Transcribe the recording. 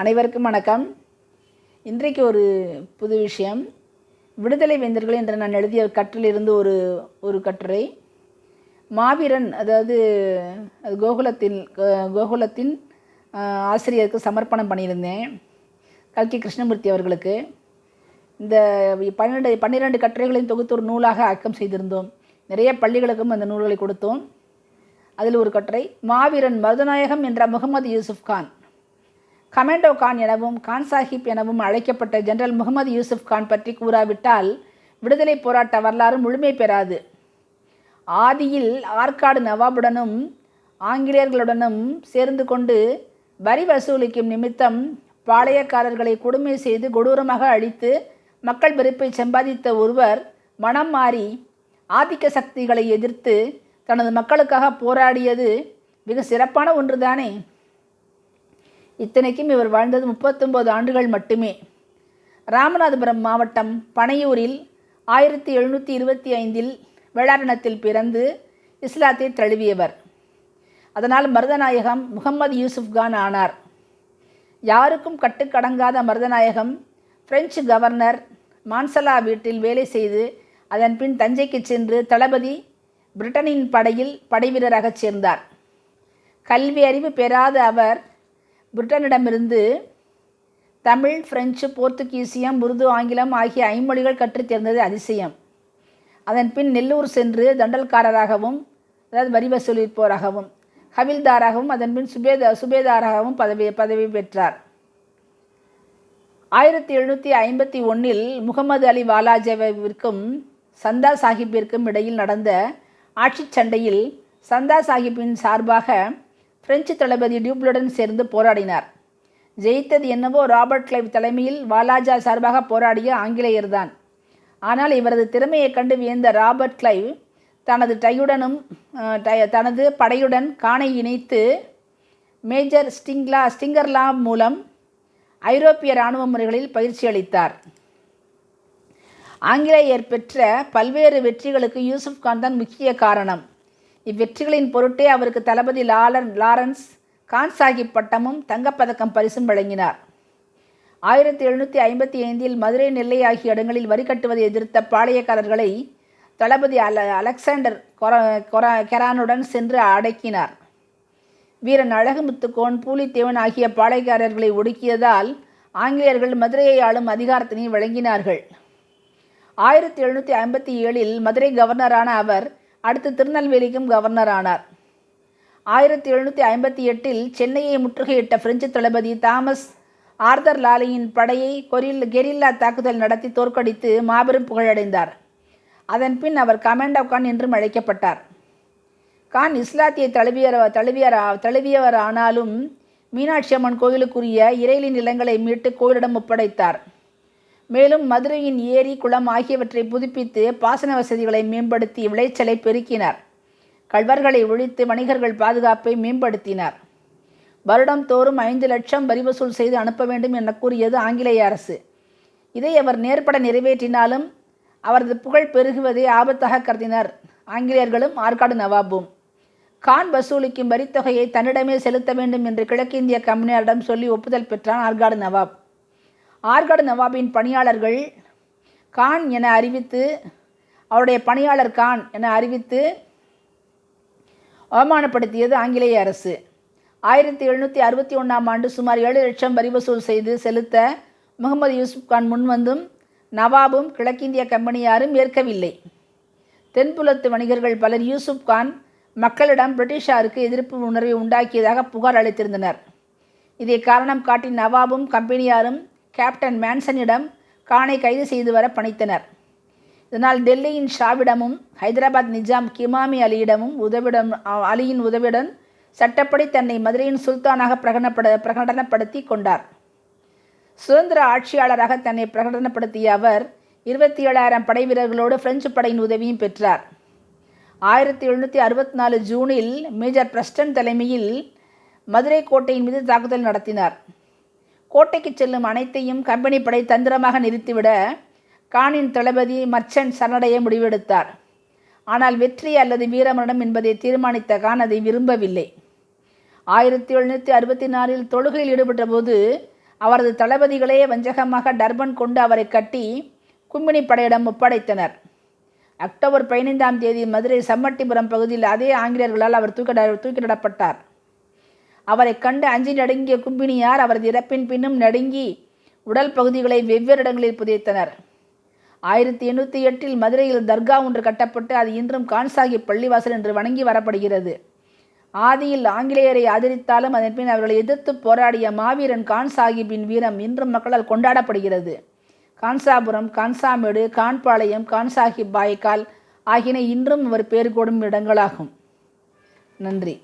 அனைவருக்கும் வணக்கம். இன்றைக்கு ஒரு புது விஷயம். விடுதலை வேந்தர்கள் என்று நான் எழுதிய கற்றிலிருந்து ஒரு ஒரு கட்டுரை. மாவீரன் அதாவது அது கோகுலத்தில் கோகுலத்தின் ஆசிரியருக்கு சமர்ப்பணம் பண்ணியிருந்தேன். கல்கி கிருஷ்ணமூர்த்தி அவர்களுக்கு. இந்த பன்னெண்டு பன்னிரெண்டு கட்டுரைகளையும் தொகுத்து ஒரு நூலாக ஆக்கம் செய்திருந்தோம். நிறைய பள்ளிகளுக்கும் அந்த நூல்களை கொடுத்தோம். அதில் ஒரு கட்டுரை மாவீரன் மருதநாயகம் என்ற முகமது யூசுப் கான். கமாண்டோ கான் எனவும் கான் சாஹிப் எனவும் அழைக்கப்பட்ட ஜெனரல் முகமது யூசுப் கான் பற்றி கூறாவிட்டால் விடுதலை போராட்ட வரலாறு முழுமை பெறாது. ஆதியில் ஆற்காடு நவாபுடனும் ஆங்கிலேயர்களுடனும் சேர்ந்து கொண்டு வரி வசூலிக்கும் நிமித்தம் பாளையக்காரர்களை கொடுமை செய்து கொடூரமாக அழித்து மக்கள் வெறுப்பை சம்பாதித்த ஒருவர் மனம் மாறி ஆதிக்க சக்திகளை எதிர்த்து தனது மக்களுக்காக போராடியது மிக சிறப்பான ஒன்றுதானே? இத்தனைக்கும் இவர் வாழ்ந்தது முப்பத்தொம்போது ஆண்டுகள் மட்டுமே. ராமநாதபுரம் மாவட்டம் பனையூரில் ஆயிரத்தி எழுநூற்றி இருபத்தி ஐந்தில் வேளாரணத்தில் பிறந்து இஸ்லாத்தை தழுவியவர். அதனால் மருதநாயகம் முகமது யூசுப் கான் ஆனார். யாருக்கும் கட்டுக்கடங்காத மருதநாயகம் பிரெஞ்சு கவர்னர் மான்சலா வீட்டில் வேலை செய்து அதன் பின் தஞ்சைக்கு சென்று தளபதி பிரிட்டனின் படையில் படைவீரராகச் சேர்ந்தார். கல்வி அறிவு பெறாத அவர் பிரிட்டனிடமிருந்து தமிழ் பிரெஞ்சு போர்த்துகீசியம் உருது ஆங்கிலம் ஆகிய ஐமொழிகள் கற்றுத் தேர்ந்தது அதிசயம். அதன் பின் நெல்லூர் சென்று தண்டல்காரராகவும் அதாவது வரி வசூலிப்போராகவும் ஹவில்தாராகவும் அதன் பின் சுபேத சுபேதாராகவும் பதவி பதவி பெற்றார். ஆயிரத்தி எழுநூற்றி ஐம்பத்தி ஒன்றில் முகமது அலி வாலாஜேவிற்கும் சந்தா சாஹிப்பிற்கும் இடையில் நடந்த ஆட்சிச் சண்டையில் சந்தா சாஹிப்பின் சார்பாக பிரெஞ்சு தளபதி டியூப்ளுடன் சேர்ந்து போராடினார். ஜெயித்தது என்னவோ ராபர்ட் கிளைவ் தலைமையில் வாலாஜா சார்பாக போராடிய ஆங்கிலேயர்தான். ஆனால் இவரது திறமையைக் கண்டு வியந்த ராபர்ட் கிளைவ் தனது டையுடனும் டை- தனது படையுடன் காணை இணைத்து மேஜர் ஸ்டிங்லா ஸ்டிங்கர்லா மூலம் ஐரோப்பிய இராணுவ முறைகளில் பயிற்சி அளித்தார். ஆங்கிலேயர் பெற்ற பல்வேறு வெற்றிகளுக்கு யூசுப் கான் தான் முக்கிய காரணம். இவ்வெற்றிகளின் பொருட்டே அவருக்கு தளபதி லாலன் லாரன்ஸ் கான் சாஹிப் பட்டமும் தங்கப்பதக்கம் பரிசும் வழங்கினார். ஆயிரத்தி எழுநூற்றி ஐம்பத்தி ஐந்தில் மதுரை நெல்லை ஆகிய இடங்களில் வரி கட்டுவதை எதிர்த்த பாளையக்காரர்களை தளபதி அல அலெக்சாண்டர் கொர கெரானுடன் சென்று அடக்கினார். வீரன் அழகுமுத்துக்கோன் பூலித்தேவன் ஆகிய பாளையக்காரர்களை ஒடுக்கியதால் ஆங்கிலேயர்கள் மதுரையை ஆளும் அதிகாரத்தினை வழங்கினார்கள். ஆயிரத்தி எழுநூற்றி ஐம்பத்தி ஏழில் மதுரை கவர்னரான அவர் அடுத்து திருநெல்வேலிக்கும் கவர்னர் ஆனார். ஆயிரத்தி எழுநூற்றி ஐம்பத்தி எட்டில் சென்னையை முற்றுகையிட்ட பிரெஞ்சு தளபதி தாமஸ் ஆர்தர் லாலியின் படையை கொரில் கெரில்லா தாக்குதல் நடத்தி தோற்கடித்து மாபெரும் புகழடைந்தார். அதன் பின் அவர் கமாண்டோ கான் என்றும் அழைக்கப்பட்டார். கான் இஸ்லாத்திய தழுவியர் தழுவியர் தழுவியவர் ஆனாலும் மீனாட்சி அம்மன் கோயிலுக்குரிய இறைலி நிலங்களை மீட்டு கோயிலிடம் ஒப்படைத்தார். மேலும் மதுரையின் ஏரி குளம் ஆகியவற்றை புதுப்பித்து பாசன வசதிகளை மேம்படுத்தி விளைச்சலை பெருக்கினார். கள்வர்களை ஒழித்து வணிகர்கள் பாதுகாப்பை மேம்படுத்தினார். வருடம் தோறும் ஐந்து லட்சம் வரி வசூல் செய்து அனுப்ப வேண்டும் என கூறியது ஆங்கிலேய அரசு. இதை அவர் நேர்பட நிறைவேற்றினாலும் அவரது புகழ் பெருகுவதை ஆபத்தாக கருதினர் ஆங்கிலேயர்களும் ஆற்காடு நவாபும். கான் வசூலிக்கும் வரித்தொகையை தன்னிடமே செலுத்த வேண்டும் என்று கிழக்கிந்திய கம்பெனியாரிடம் சொல்லி ஒப்புதல் பெற்றான் ஆற்காடு நவாப். ஆற்காடு நவாபின் பணியாளர்கள் கான் என அறிவித்து அவருடைய பணியாளர் கான் என அறிவித்து அவமானப்படுத்தியது ஆங்கிலேய அரசு. ஆயிரத்தி எழுநூற்றி அறுபத்தி ஒன்றாம் ஆண்டு சுமார் ஏழு லட்சம் வரி வசூல் செய்து செலுத்த முகமது யூசுப் கான் முன்வந்தும் நவாபும் கிழக்கிந்திய கம்பெனியாரும் ஏற்கவில்லை. தென்புலத்து வணிகர்கள் பலர் யூசுப் கான் மக்களிடம் பிரிட்டிஷாருக்கு எதிர்ப்பு உணர்வை உண்டாக்கியதாக புகார் அளித்திருந்தனர். இதை காரணம் காட்டி நவாபும் கம்பெனியாரும் கேப்டன் மேன்சனிடம் கானை கைது செய்து வர பணித்தனர். இதனால் டெல்லியின் ஷாவிடமும் ஹைதராபாத் நிஜாம் கிமாமி அலியிடமும் உதவிடம் அலியின் உதவியுடன் சட்டப்படி தன்னை மதுரையின் சுல்தானாக பிரகடனப்பட பிரகடனப்படுத்தி கொண்டார். சுதந்திர ஆட்சியாளராக தன்னை பிரகடனப்படுத்திய அவர் இருபத்தி ஏழாயிரம் படை வீரர்களோடு பிரெஞ்சு படையின் உதவியும் பெற்றார். ஆயிரத்தி எழுநூற்றி அறுபத்தி நாலு ஜூனில் மேஜர் பிரஸ்டன் தலைமையில் மதுரை கோட்டையின் மீது தாக்குதல் நடத்தினார். கோட்டைக்கு செல்லும் அனைத்தையும் கம்பெனி படை தந்திரமாக நிறுத்திவிட கானின் தளபதி மர்ச்சன்ட் சரணடைய முடிவெடுத்தார். ஆனால் வெற்றி அல்லது வீரமரணம் என்பதை தீர்மானித்த கான் அதை விரும்பவில்லை. ஆயிரத்தி எழுநூற்றி அறுபத்தி நாலில் தொழுகையில் ஈடுபட்ட போது அவரது தளபதிகளே வஞ்சகமாக டர்பன் கொண்டு அவரை கட்டி கும்பினி படையிடம் ஒப்படைத்தனர். அக்டோபர் பதினைந்தாம் தேதி மதுரை சம்மட்டிபுரம் பகுதியில் அதே ஆங்கிலேயர்களால் அவர் தூக்கிட தூக்கிலிடப்பட்டார் அவரை கண்டு அஞ்சி நடுங்கிய கும்பினியார் அவரது இறப்பின் பின்னும் நடுங்கி உடல் பகுதிகளை வெவ்வேறு இடங்களில் புதைத்தனர். ஆயிரத்தி எண்ணூற்றி எட்டில் மதுரையில் தர்கா ஒன்று கட்டப்பட்டு அது இன்றும் கான்சாகிப் பள்ளிவாசல் என்று வணங்கி வரப்படுகிறது. ஆதியில் ஆங்கிலேயரை ஆதரித்தாலும் அதன் பின் அவர்களை எதிர்த்து போராடிய மாவீரன் கான்சாகிப்பின் வீரம் இன்றும் மக்களால் கொண்டாடப்படுகிறது. கான்சாபுரம் கான்சாமேடு கான்பாளையம் கான்சாஹிப் பாய்க்கால் ஆகியன இன்றும் அவர் பேர் கூடும் இடங்களாகும். நன்றி.